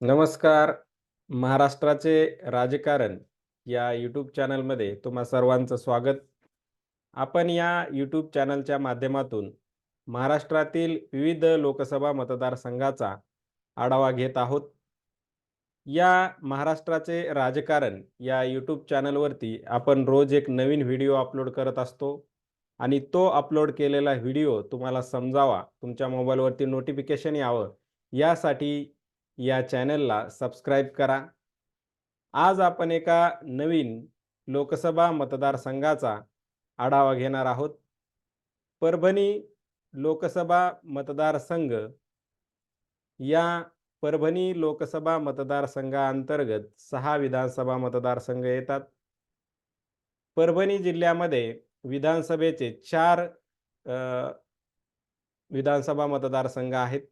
नमस्कार. महाराष्ट्राचे राजकारण या यूट्यूब चॅनलमध्ये तुम्हा सर्वांचं स्वागत. आपण या यूट्यूब चॅनलच्या माध्यमातून महाराष्ट्रातील विविध लोकसभा मतदारसंघाचा आढावा घेत आहोत. या महाराष्ट्राचे राजकारण या यूट्यूब चॅनलवरती आपण रोज एक नवीन व्हिडिओ अपलोड करत असतो आणि तो अपलोड केलेला व्हिडिओ तुम्हाला समजावा, तुमच्या मोबाईलवरती नोटिफिकेशन यावं, यासाठी या चॅनलला सबस्क्राईब करा. आज आपण एका नवीन लोकसभा मतदारसंघाचा आढावा घेणार आहोत. परभणी लोकसभा मतदारसंघ या परभणी लोकसभा मतदारसंघाअंतर्गत सहा विधानसभा मतदारसंघ येतात. परभणी जिल्ह्यामध्ये विधानसभेचे चार विधानसभा मतदारसंघ आहेत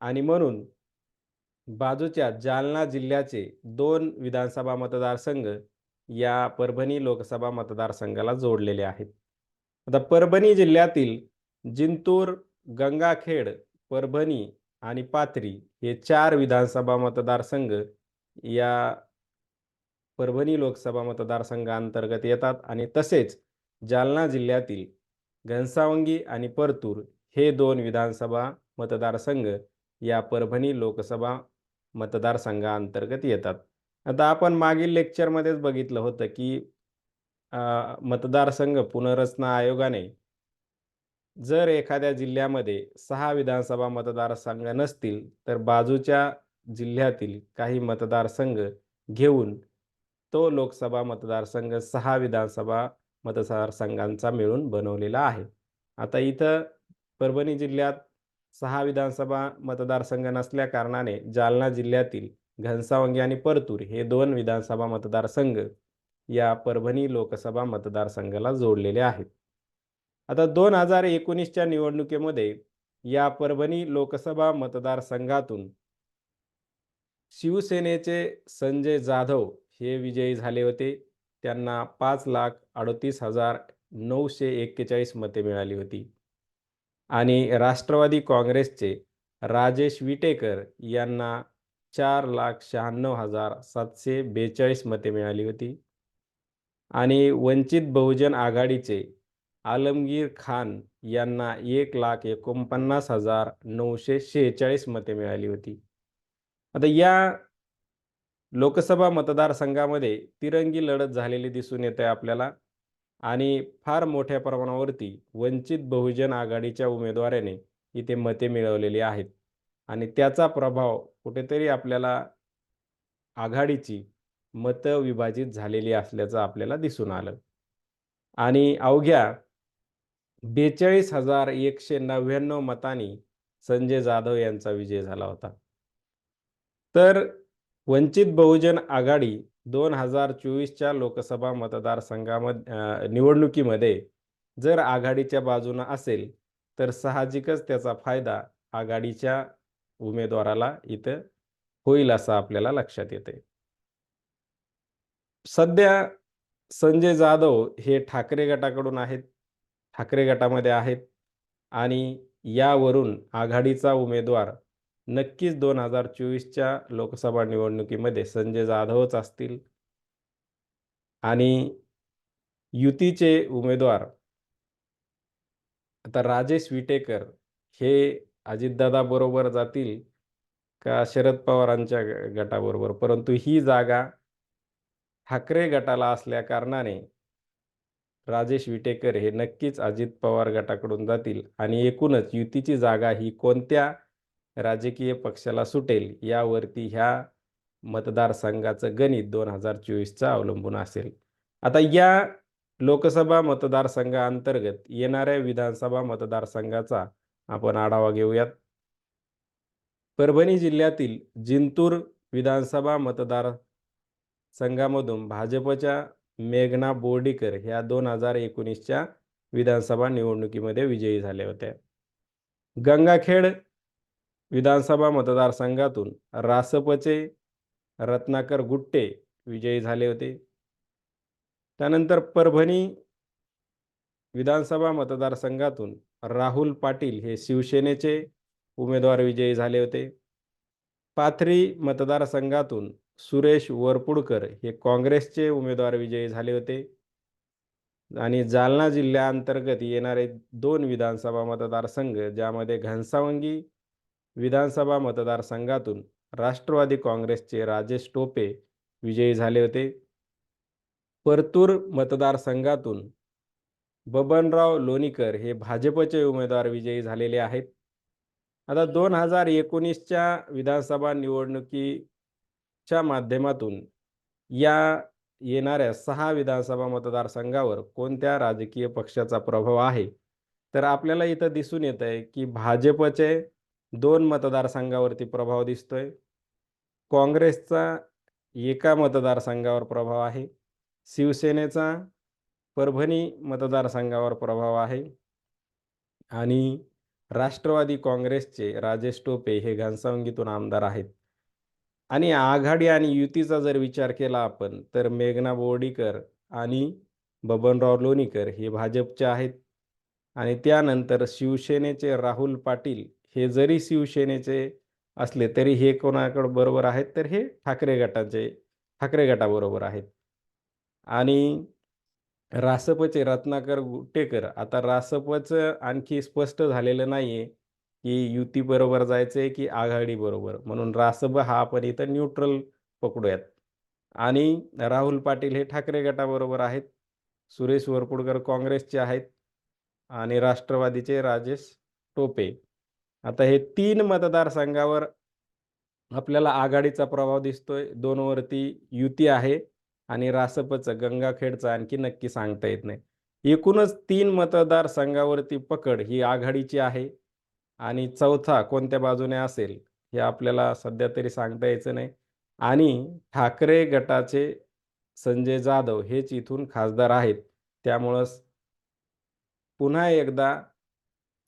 आणि म्हणून बाजूच्या जालना जिल्ह्याचे दोन विधानसभा मतदारसंघ या परभणी लोकसभा मतदारसंघाला जोडलेले आहेत. आता परभणी जिल्ह्यातील जिंतूर, गंगाखेड, परभणी आणि पाथरी हे चार विधानसभा मतदारसंघ या परभणी लोकसभा मतदारसंघाअंतर्गत येतात आणि तसेच जालना जिल्ह्यातील घनसावंगी आणि परतूर हे दोन विधानसभा मतदारसंघ या परभणी लोकसभा मतदारसंघाअंतर्गत येतात. आता आपण मागील लेक्चरमध्येच बघितलं होतं की मतदारसंघ पुनर्रचना आयोगाने जर एखाद्या जिल्ह्यामध्ये सहा विधानसभा मतदारसंघ नसतील, तर बाजूच्या जिल्ह्यातील काही मतदारसंघ घेऊन तो लोकसभा मतदारसंघ सहा विधानसभा मतदारसंघांचा मिळून बनवलेला आहे. आता इथं परभणी जिल्ह्यात सहा विधानसभा मतदारसंघ नसल्या कारणाने जालना जिल्ह्यातील घनसावंगी आणि परतूर हे दोन विधानसभा मतदारसंघ या परभणी लोकसभा मतदारसंघाला जोडलेले आहेत. आता दोन हजार एकोणीसच्या निवडणुकीमध्ये या परभणी लोकसभा मतदारसंघातून शिवसेनेचे संजय जाधव हे विजयी झाले होते. त्यांना पाच लाख अडतीस हजार नऊशे एक्केचाळीस मते मिळाली होती आणि राष्ट्रवादी काँग्रेसचे राजेश विटेकर यांना चार लाख शहाण्णव हजार सातशे बेचाळीस मते मिळाली होती आणि वंचित बहुजन आघाडीचे आलमगीर खान यांना एक लाख एकोणपन्नास हजार नऊशे शेहेचाळीस मते मिळाली होती. आता या लोकसभा मतदारसंघामध्ये तिरंगी लढत झालेली दिसून येते आपल्याला आणि फार मोठ्या प्रमाणावरती वंचित बहुजन आघाडीच्या उमेदवाराने इथे मते मिळवलेली आहेत आणि त्याचा प्रभाव कुठेतरी आपल्याला आघाडीची मतं विभाजित झालेली असल्याचं आपल्याला दिसून आलं आणि अवघ्या बेचाळीस हजार एकशे नव्याण्णव मतांनी संजय जाधव यांचा विजय झाला होता. तर वंचित बहुजन आघाडी दोन हजार चोवीसच्या लोकसभा मतदारसंघामध्ये निवडणुकीमध्ये जर आघाडीच्या बाजूनं असेल, तर साहजिकच त्याचा फायदा आघाडीच्या उमेदवाराला इथं होईल असं आपल्याला लक्षात येते सध्या संजय जाधव हे ठाकरे गटाकडून आहेत. ठाकरे गटामध्ये आहेत आणि यावरून आघाडीचा उमेदवार नक्कीच दोन हजार चोवीसच्या लोकसभा निवडणुकीमध्ये संजय जाधवच असतील. आणि युतीचे उमेदवार आता राजेश विटेकर हे अजितदादाबरोबर जातील का शरद पवारांच्या गटाबरोबर? परंतु ही जागा ठाकरे गटाला असल्या कारणाने राजेश विटेकर हे नक्कीच अजित पवार गटाकडून जातील आणि एकूणच युतीची जागा ही कोणत्या राजकीय पक्षाला सुटेल यावरती ह्या मतदारसंघाचं गणित दोन हजार चोवीसचं अवलंबून असेल. आता या लोकसभा मतदारसंघाअंतर्गत येणाऱ्या विधानसभा मतदारसंघाचा आपण आढावा घेऊयात. परभणी जिल्ह्यातील जिंतूर विधानसभा मतदार संघामधून भाजपच्या मेघना बोर्डीकर ह्या दोन हजार एकोणीसच्या विधानसभा निवडणुकीमध्ये विजयी झाल्या होत्या. गंगाखेड विधानसभा मतदारसंघातून रासपचे रत्नाकर गुट्टे विजयी झाले होते. त्यानंतर परभणी विधानसभा मतदारसंघातून राहुल पाटील हे शिवसेनेचे उमेदवार विजयी झाले होते. पाथरी मतदारसंघातून सुरेश वरपुडकर हे काँग्रेसचे उमेदवार विजयी झाले होते आणि जालना जिल्ह्याअंतर्गत येणारे दोन विधानसभा मतदारसंघ ज्यामध्ये घनसावंगी विधानसभा मतदारसंघातून राष्ट्रवादी काँग्रेसचे राजेश टोपे विजयी झाले होते. परतूर मतदारसंघातून बबनराव लोणीकर हे भाजपचे उमेदवार विजयी झालेले आहेत. आता दोन हजार एकोणीसच्या विधानसभा निवडणुकीच्या माध्यमातून या येणाऱ्या सहा विधानसभा मतदारसंघावर कोणत्या राजकीय पक्षाचा प्रभाव आहे? तर आपल्याला इथं दिसून येत आहे की भाजपचे दोन मतदारसंघावरती प्रभाव दिसतोय. काँग्रेसचा एका मतदारसंघावर प्रभाव आहे. शिवसेनेचा परभणी मतदारसंघावर प्रभाव आहे. आणि राष्ट्रवादी काँग्रेसचे राजेश टोपे हे घनसावंगीतून आमदार आहेत. आणि आघाडी आणि युतीचा जर विचार केला आपण तर मेघना बोर्डीकर आणि बबनराव लोणीकर हे भाजपचे आहेत. आणि त्यानंतर शिवसेनेचे राहुल पाटील हे जरी शिवसेनेचे असले तरी हे कोणाकडे बरोबर आहेत तर हे ठाकरे गटाचे ठाकरे गटाबरोबर आहेत. आणि रासपचे रत्नाकर गुटेकर आता रासपचं आणखी स्पष्ट झालेलं नाही आहे की युतीबरोबर जायचं आहे की आघाडीबरोबर म्हणून रासप हा आपण इथं न्यूट्रल पकडूयात. आणि राहुल पाटील हे ठाकरे गटाबरोबर आहेत. सुरेश वरपुडकर काँग्रेसचे आहेत. आणि राष्ट्रवादीचे राजेश टोपे. आता हे तीन मतदारसंघावर आपल्याला आघाडीचा प्रभाव दिसतोय. दोनवरती युती आहे आणि रासपचं गंगाखेडचं आणखी नक्की सांगता येत नाही. एकूणच तीन मतदारसंघावरती पकड ही आघाडीची आहे आणि चौथा कोणत्या बाजूने असेल हे आपल्याला सध्या तरी सांगता यायचं नाही. आणि ठाकरे गटाचे संजय जाधव हेच इथून खासदार आहेत. त्यामुळं पुन्हा एकदा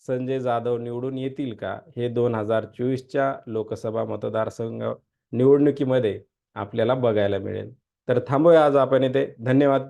संजय जाधव निवडून येतील का? हे दोन हजार चोवीसच्या लोकसभा मतदारसंघ निवडणुकीमध्ये आपल्याला बघायला मिळेल. तर थांबूया आज आपण इथे. धन्यवाद.